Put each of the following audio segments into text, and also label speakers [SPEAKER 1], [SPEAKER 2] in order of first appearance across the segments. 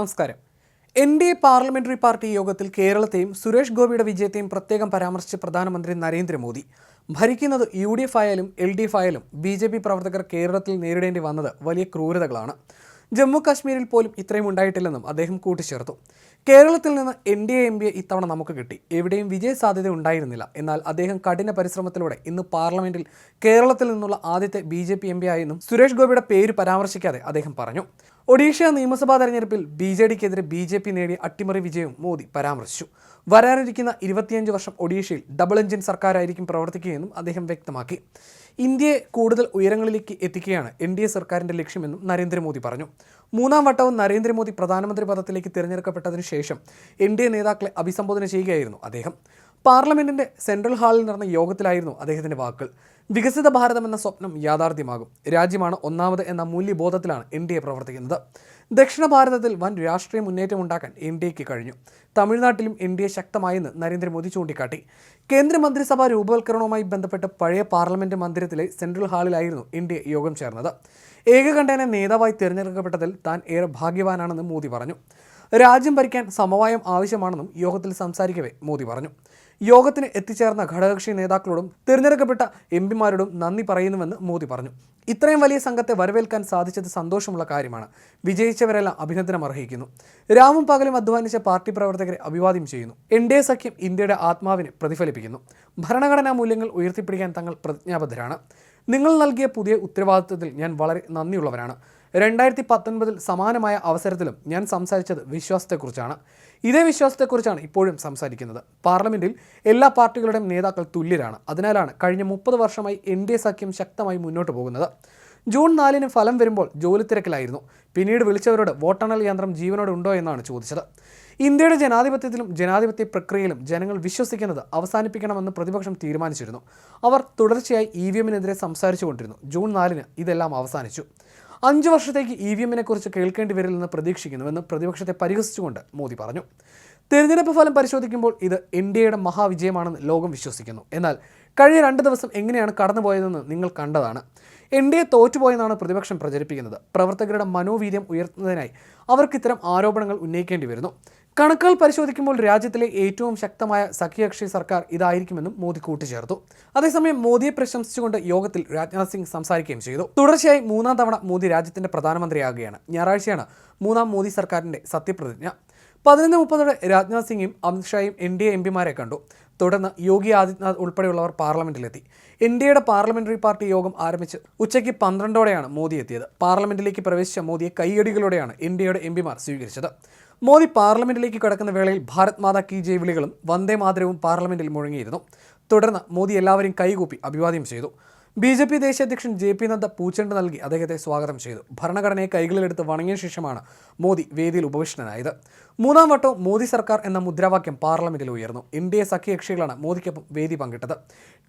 [SPEAKER 1] നമസ്കാരം N D A parliamentary party യോഗത്തിൽ കേരളത്തെയും സുരേഷ് ഗോപിയുടെ വിജയത്തെയും പ്രത്യേകം പരാമർശിച്ച പ്രധാനമന്ത്രി നരേന്ദ്രമോദി ഭരിക്കുന്നത് യു ഡി എഫ് ആയാലും എൽ ഡി എഫ് ആയാലും ബി ജെ പി പ്രവർത്തകർ കേരളത്തിൽ നേരിടേണ്ടി വന്നത് വലിയ ക്രൂരതകളാണ് ജമ്മു കാശ്മീരിൽ പോലും ഇത്രയും ഉണ്ടായിട്ടില്ലെന്നും അദ്ദേഹം കൂട്ടിച്ചേർത്തു കേരളത്തിൽ നിന്ന് N D A M P ഇത്തവണ നമുക്ക് കിട്ടി എവിടെയും വിജയ സാധ്യത ഉണ്ടായിരുന്നില്ല എന്നാൽ അദ്ദേഹം കഠിന പരിശ്രമത്തിലൂടെ ഇന്ന് പാർലമെന്റിൽ കേരളത്തിൽ നിന്നുള്ള ആദ്യത്തെ B J P M P ആയെന്നും സുരേഷ് ഗോപിയുടെ പേര് പരാമർശിക്കാതെ അദ്ദേഹം പറഞ്ഞു ഒഡീഷ നിയമസഭാ തെരഞ്ഞെടുപ്പിൽ ബി ജെ ഡിക്കെതിരെ ബി ജെ പി നേടിയ അട്ടിമറി വിജയവും മോദി പരാമർശിച്ചു വരാനിരിക്കുന്ന ഇരുപത്തിയഞ്ച് വർഷം ഒഡീഷയിൽ ഡബിൾ എഞ്ചിൻ സർക്കാരായിരിക്കും പ്രവർത്തിക്കുകയെന്നും അദ്ദേഹം വ്യക്തമാക്കി ഇന്ത്യയെ കൂടുതൽ ഉയരങ്ങളിലേക്ക് എത്തിക്കുകയാണ് എൻ ഡി എ സർക്കാരിൻ്റെ ലക്ഷ്യമെന്നും നരേന്ദ്രമോദി പറഞ്ഞു മൂന്നാം വട്ടവും നരേന്ദ്രമോദി പ്രധാനമന്ത്രി പദത്തിലേക്ക് തിരഞ്ഞെടുക്കപ്പെട്ടതിനു ശേഷം എൻ ഡി എ നേതാക്കളെ അഭിസംബോധന ചെയ്യുകയായിരുന്നു അദ്ദേഹം പാർലമെന്റിന്റെ സെൻട്രൽ ഹാളിൽ നടന്ന യോഗത്തിലായിരുന്നു അദ്ദേഹത്തിന്റെ വാക്കുകൾ വികസിത ഭാരതം എന്ന സ്വപ്നം യാഥാർത്ഥ്യമാകും രാജ്യമാണ് ഒന്നാമത് എന്ന മൂല്യബോധത്തിലാണ് എൻ ഡി എ പ്രവർത്തിക്കുന്നത് ദക്ഷിണ ഭാരതത്തിൽ വൻ രാഷ്ട്രീയ മുന്നേറ്റം ഉണ്ടാക്കാൻ എൻ ഡി എക്ക് കഴിഞ്ഞു തമിഴ്നാട്ടിലും എൻ ഡി എ ശക്തമായെന്ന് നരേന്ദ്രമോദി ചൂണ്ടിക്കാട്ടി കേന്ദ്രമന്ത്രിസഭാ രൂപവൽക്കരണവുമായി ബന്ധപ്പെട്ട പഴയ പാർലമെന്റ് മന്ദിരത്തിലെ സെൻട്രൽ ഹാളിലായിരുന്നു എൻ ഡി എ യോഗം ചേർന്നത് ഏകകണ്ഠേന നേതാവായി തിരഞ്ഞെടുക്കപ്പെട്ടതിൽ താൻ ഏറെ ഭാഗ്യവാനാണെന്ന് മോദി പറഞ്ഞു രാജ്യം ഭരിക്കാൻ സമവായം ആവശ്യമാണെന്നും യോഗത്തിൽ സംസാരിക്കവേ മോദി പറഞ്ഞു യോഗത്തിന് എത്തിച്ചേർന്ന ഘടകകക്ഷി നേതാക്കളോടും തിരഞ്ഞെടുക്കപ്പെട്ട എം പിമാരോടും നന്ദി പറയുന്നുവെന്ന് മോദി പറഞ്ഞു ഇത്രയും വലിയ സംഘത്തെ വരവേൽക്കാൻ സാധിച്ചത് സന്തോഷമുള്ള കാര്യമാണ് വിജയിച്ചവരെല്ലാം അഭിനന്ദനം അർഹിക്കുന്നു രാവും പകലും അധ്വാനിച്ച പാർട്ടി പ്രവർത്തകരെ അഭിവാദ്യം ചെയ്യുന്നു എൻ ഡി എ സഖ്യം ഇന്ത്യയുടെ ആത്മാവിനെ പ്രതിഫലിപ്പിക്കുന്നു ഭരണഘടനാ മൂല്യങ്ങൾ ഉയർത്തിപ്പിടിക്കാൻ തങ്ങൾ പ്രതിജ്ഞാബദ്ധരാണ് നിങ്ങൾ നൽകിയ പുതിയ ഉത്തരവാദിത്വത്തിൽ ഞാൻ വളരെ നന്ദിയുള്ളവരാണ് രണ്ടായിരത്തി പത്തൊൻപതിൽ സമാനമായ അവസരത്തിലും ഞാൻ സംസാരിച്ചത് വിശ്വാസത്തെക്കുറിച്ചാണ് ഇതേ വിശ്വാസത്തെക്കുറിച്ചാണ് ഇപ്പോഴും സംസാരിക്കുന്നത് പാർലമെൻറ്റിൽ എല്ലാ പാർട്ടികളുടെയും നേതാക്കൾ തുല്യരാണ് അതിനാലാണ് കഴിഞ്ഞ മുപ്പത് വർഷമായി എൻ ഡി എ സഖ്യം ശക്തമായി മുന്നോട്ട് പോകുന്നത് ജൂൺ നാലിന് ഫലം വരുമ്പോൾ ജോലി തിരക്കിലായിരുന്നു പിന്നീട് വിളിച്ചവരോട് വോട്ടെണ്ണൽ യന്ത്രം ജീവനോടെ ഉണ്ടോ എന്നാണ് ചോദിച്ചത് ഇന്ത്യയുടെ ജനാധിപത്യത്തിലും ജനാധിപത്യ പ്രക്രിയയിലും ജനങ്ങൾ വിശ്വസിക്കുന്നത് അവസാനിപ്പിക്കണമെന്ന് പ്രതിപക്ഷം തീരുമാനിച്ചിരുന്നു അവർ തുടർച്ചയായി ഇ വി എമ്മിനെതിരെ സംസാരിച്ചുകൊണ്ടിരുന്നു ജൂൺ നാലിന് ഇതെല്ലാം അവസാനിച്ചു അഞ്ച് വർഷത്തേക്ക് ഇ വി എമ്മിനെ കുറിച്ച് കേൾക്കേണ്ടി വരില്ലെന്ന് പ്രതീക്ഷിക്കുന്നുവെന്ന് പ്രതിപക്ഷത്തെ പരിഹസിച്ചുകൊണ്ട് മോദി പറഞ്ഞു തെരഞ്ഞെടുപ്പ് ഫലം പരിശോധിക്കുമ്പോൾ ഇത് ഇന്ത്യയുടെ മഹാവിജയമാണെന്ന് ലോകം വിശ്വസിക്കുന്നു എന്നാൽ കഴിഞ്ഞ രണ്ട് ദിവസം എങ്ങനെയാണ് കടന്നുപോയതെന്ന് നിങ്ങൾ കണ്ടതാണ് എൻ ഡി എ തോറ്റുപോയെന്നാണ് പ്രതിപക്ഷം പ്രചരിപ്പിക്കുന്നത് പ്രവർത്തകരുടെ മനോവീര്യം ഉയർത്തുന്നതിനായി അവർക്ക് ഇത്തരം ആരോപണങ്ങൾ ഉന്നയിക്കേണ്ടി വരുന്നു കണക്കുകൾ പരിശോധിക്കുമ്പോൾ രാജ്യത്തിലെ ഏറ്റവും ശക്തമായ സഖ്യകക്ഷി സർക്കാർ ഇതായിരിക്കുമെന്നും മോദി കൂട്ടിച്ചേർത്തു അതേസമയം മോദിയെ പ്രശംസിച്ചുകൊണ്ട് യോഗത്തിൽ രാജ്നാഥ് സിംഗ് സംസാരിക്കുകയും ചെയ്തു തുടർച്ചയായി മൂന്നാം തവണ മോദി രാജ്യത്തിന്റെ പ്രധാനമന്ത്രിയാകുകയാണ് ഞായറാഴ്ചയാണ് മൂന്നാം മോദി സർക്കാരിന്റെ സത്യപ്രതിജ്ഞ പതിനൊന്ന് മുപ്പതോടെ രാജ്നാഥ് സിംഗും അമിത്ഷായും എൻ ഡി എ എം പിമാരെ കണ്ടു തുടർന്ന് യോഗി ആദിത്യനാഥ് ഉൾപ്പെടെയുള്ളവർ പാർലമെന്റിലെത്തി എൻ ഡി എയുടെ പാർലമെന്ററി പാർട്ടി യോഗം ആരംഭിച്ച് ഉച്ചയ്ക്ക് പന്ത്രണ്ടോടെയാണ് മോദി എത്തിയത് പാർലമെന്റിലേക്ക് പ്രവേശിച്ച മോദിയെ കൈയടികളോടെയാണ് എൻ ഡി എയുടെ എം പിമാർ സ്വീകരിച്ചത് മോദി പാർലമെന്റിലേക്ക് കടക്കുന്ന വേളയിൽ ഭാരത് മാതാ കി ജയ് വിളികളും വന്ദേ മാതരവും പാർലമെന്റിൽ മുഴങ്ങിയിരുന്നു തുടർന്ന് മോദി എല്ലാവരെയും കൈകൂപ്പി അഭിവാദ്യം ചെയ്തു ബി ജെ പി ദേശീയ അധ്യക്ഷൻ ജെ പി നദ്ദ പൂച്ചെണ്ട് നൽകി അദ്ദേഹത്തെ സ്വാഗതം ചെയ്തു ഭരണഘടനയെ കൈകളിലെടുത്ത് വണങ്ങിയ ശേഷമാണ് മോദി വേദിയിൽ ഉപവിഷ്ടനായത് മൂന്നാം വട്ടം മോദി സർക്കാർ എന്ന മുദ്രാവാക്യം പാർലമെന്റിൽ ഉയർന്നു എൻ ഡി എ സഖ്യകക്ഷികളാണ് മോദിക്കൊപ്പം വേദി പങ്കിട്ടത്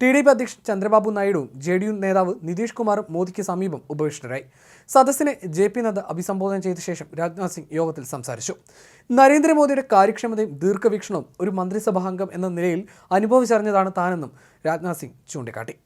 [SPEAKER 1] ടി ഡി പി അധ്യക്ഷൻ ചന്ദ്രബാബു നായിഡുവും ജെ ഡി യു നേതാവ് നിതീഷ് കുമാറും മോദിക്ക് സമീപം ഉപവിഷ്ടരായി സദസ്സിനെ ജെ പി നദ്ദ അഭിസംബോധന ചെയ്ത ശേഷം രാജ്നാഥ് സിംഗ് യോഗത്തിൽ സംസാരിച്ചു നരേന്ദ്രമോദിയുടെ കാര്യക്ഷമതയും ദീർഘവീക്ഷണവും ഒരു മന്ത്രിസഭാംഗം എന്ന നിലയിൽ അനുഭവിച്ചറിഞ്ഞതാണ് താനെന്നും രാജ്നാഥ് സിംഗ് ചൂണ്ടിക്കാട്ടി